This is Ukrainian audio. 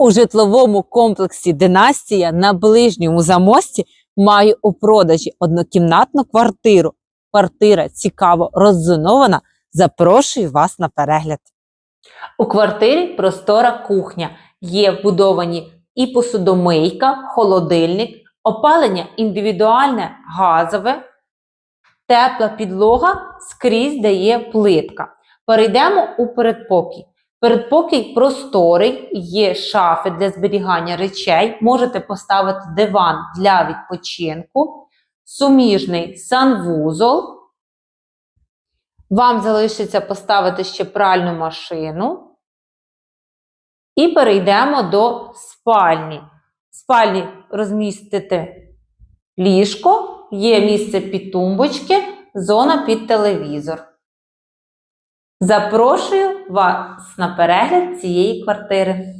У житловому комплексі Династія на ближньому замості маю у продажі однокімнатну квартиру. Квартира цікаво роззонована. Запрошую вас на перегляд. У квартирі простора кухня. Є вбудовані і посудомийка, холодильник, опалення індивідуальне газове, тепла підлога скрізь дає плитка. Перейдемо у передпокій. Передпокій просторий, є шафи для зберігання речей. Можете поставити диван для відпочинку, суміжний санвузол. Вам залишиться поставити ще пральну машину. І перейдемо до спальні. В спальні розмістите ліжко, є місце під тумбочки, зона під телевізор. Запрошую вас на перегляд цієї квартири.